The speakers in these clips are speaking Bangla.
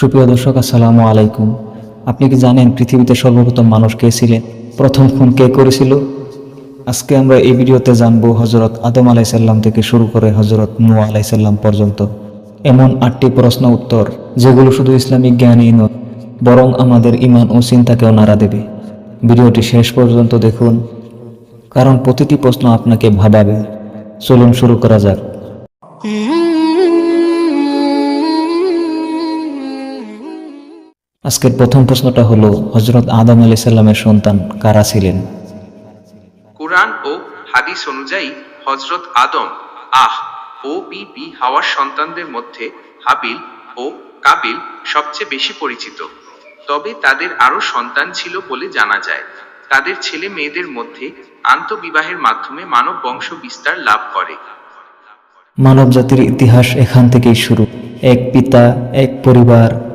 সুপ্রিয় দর্শক, আসসালামু আলাইকুম। আপনি কি জানেন পৃথিবীতে সর্বপ্রথম মানুষ কে ছিলেন? প্রথম খুন কে করেছিল? আজকে আমরা এই ভিডিওতে জানব হজরত আদম আলাইসাল্লাম থেকে শুরু করে হজরত নু আলাইসাল্লাম পর্যন্ত। এমন আটটি প্রশ্ন উত্তর, যেগুলো শুধু ইসলামিক জ্ঞানই নয়, বরং আমাদের ইমান ও চিন্তাকেও নাড়া দেবে। ভিডিওটি শেষ পর্যন্ত দেখুন, কারণ প্রতিটি প্রশ্ন আপনাকে ভাবাবে। চলুন শুরু করা যাক। আজকের প্রথম প্রশ্নটা হলো হজরত আদম আলি সাল্লামের সন্তান কারা ছিলেন? কুরআন ও হাদিস অনুযায়ী হজরত আদম আহ ও বি বি হাওয়ার সন্তানদের মধ্যে হাবিল ও কাবিল সবচেয়ে বেশি পরিচিত। তবে তাদের আরও সন্তান ছিল বলে জানা যায়। তাদের ছেলে মেয়েদের মধ্যে আন্তঃবিবাহের মাধ্যমে মানব বংশ বিস্তার লাভ করে। মানব জাতির ইতিহাস এখান থেকেই শুরু। এক পিতা এক পরিবার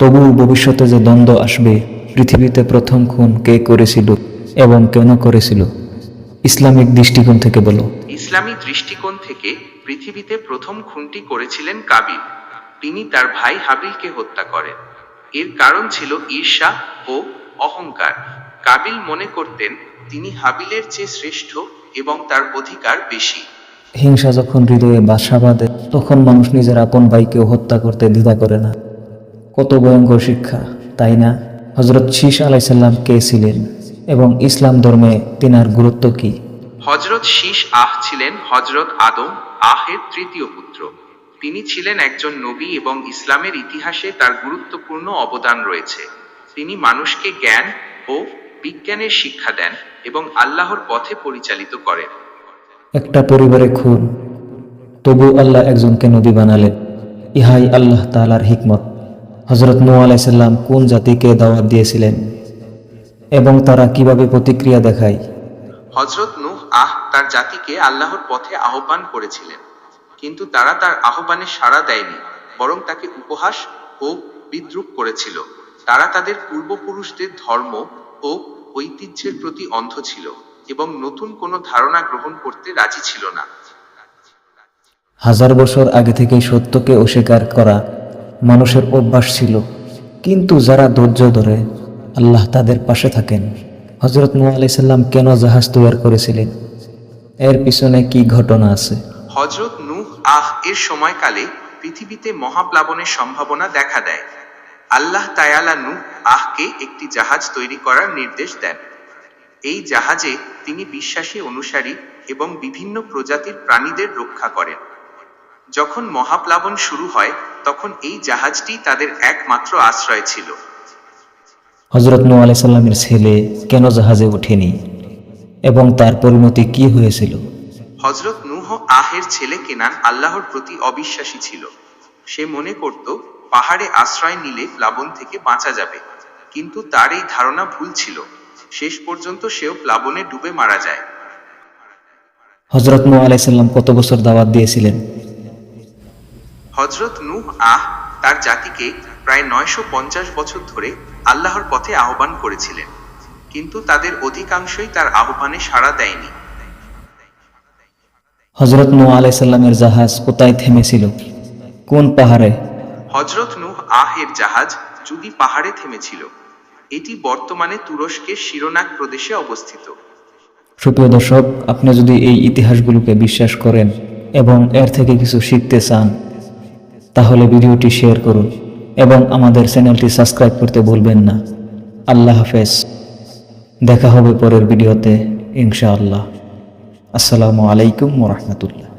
তবু ভবিষ্যতে যে দ্বন্দ্ব আসবে পৃথিবীতে প্রথম খুন কে করেছিল এবং কেন করেছিল? ইসলামিক দৃষ্টিকোণ থেকে বলো। ইসলামী দৃষ্টিকোণ থেকে পৃথিবীতে প্রথম খুনটি করেছিলেন কাবিল। তিনি তার ভাই হাবিলকে হত্যা করেন। এর কারণ ছিল ঈর্ষা ও অহংকার। কাবিল মনে করতেন তিনি হাবিলের চেয়ে শ্রেষ্ঠ এবং তার অধিকার বেশি। হিংসা যখন হৃদয়ে বাসা বাঁধে তখন মানুষ নিজের আপন ভাইকেও হত্যা করতে দ্বিধা করে না। কত ভয়ঙ্কর শিক্ষা তাই না? হজরত শীষ আলাইসাল্লাম কে ছিলেন এবং ইসলাম ধর্মে তিনার গুরুত্ব কী? হজরত শীষ আহ ছিলেন হজরত আদম আহের তৃতীয় পুত্র। তিনি ছিলেন একজন নবী এবং ইসলামের ইতিহাসে তার গুরুত্বপূর্ণ অবদান রয়েছে। তিনি মানুষকে জ্ঞান ও বিজ্ঞানের শিক্ষা দেন এবং আল্লাহর পথে পরিচালিত করেন। একটা পরিবারে খুন তবু আল্লাহ একজনকে নবী বানালেন। ইহাই আল্লাহ তালার হিকমত। হজরত নু আলাইসাল্লাম কোন জাতিকে দাওয়াত দিয়েছিলেন এবং তারা কীভাবে প্রতিক্রিয়া দেখায়? হজরত নূহ আহ তার জাতিকে আল্লাহর পথে আহ্বান করেছিলেন কিন্তু তারা তার আহ্বানে সাড়া দেয়নি বরং তাকে উপহাস ও বিদ্রুপ করেছিল। তারা তাদের পূর্বপুরুষদের ধর্ম ও ঐতিহ্যের প্রতি অন্ধ ছিল এবং নতুন কোনো ধারণা গ্রহণ করতে রাজি ছিল না। হাজার বছর আগে থেকেই সত্যকে অস্বীকার করা মানুষের অভ্যাস ছিল। কিন্তু যারা ধৈর্য ধরে আল্লাহ তাদের পাশে থাকেন। হজরত নু আলাইসাল্লাম কেন জাহাজ তৈয়ার করেছিলেন? এর পিছনে কি ঘটনা আছে? হজরত নূহ, আহ, এর সময়কালে পৃথিবীতে মহাপ্লাবনের সম্ভাবনা দেখা দেয়। আল্লাহ তায়ালা নূহ, আহকে একটি জাহাজ তৈরি করার নির্দেশ দেন। এই জাহাজে তিনি বিশ্বাসী অনুসারী এবং বিভিন্ন প্রজাতির প্রাণীদের রক্ষা করেন। যখন মহাপ্লাবন শুরু হয় তখন এই জাহাজটি তাদের একমাত্র আশ্রয় ছিল। হজরত নু আলাইসাল্লামের ছেলে কেন জাহাজে ওঠেনি? এবং তার পরিণতি কি হয়েছিল? হজরত নূহ আহের ছেলে কেনান আল্লাহর প্রতি অবিশ্বাসী ছিল। সে মনে করত পাহাড়ে আশ্রয় নিলে প্লাবন থেকে বাঁচা যাবে। কিন্তু তার এই ধারণা ভুল ছিল। শেষ পর্যন্ত সেও প্লাবনে ডুবে মারা যায়। হজরত নু আলাইসাল্লাম কত বছর দাওয়াত দিয়েছিলেন? হজরত নূহ আহ তার জাতিকে প্রায় নয়শো পঞ্চাশ বছর ধরে আল্লাহর পথে আহ্বান করেছিলেন। কিন্তু তাদের অধিকাংশই তার আহ্বানে সাড়া দেয়নি। হজরত নু আলাইসাল্লামের জাহাজ কোথায় থেমেছিল? কোন পাহাড়ে? হজরত নূহ আহের জাহাজ যদি পাহাড়ে থেমেছিল এটি বর্তমানে তুরস্কের শিরোনাক প্রদেশে অবস্থিত। সুপ্রিয় দর্শক আপনি যদি এই ইতিহাসগুলোকে বিশ্বাস করেন এবং এর থেকে কিছু শিখতে চান তাহলে ভিডিওটি শেয়ার করুন এবং আমাদের চ্যানেলটি সাবস্ক্রাইব করতে ভুলবেন না। আল্লাহ হাফেজ। দেখা হবে পরের ভিডিওতে, ইনশাআল্লাহ। আসসালামু আলাইকুম রহমতুল্লাহ।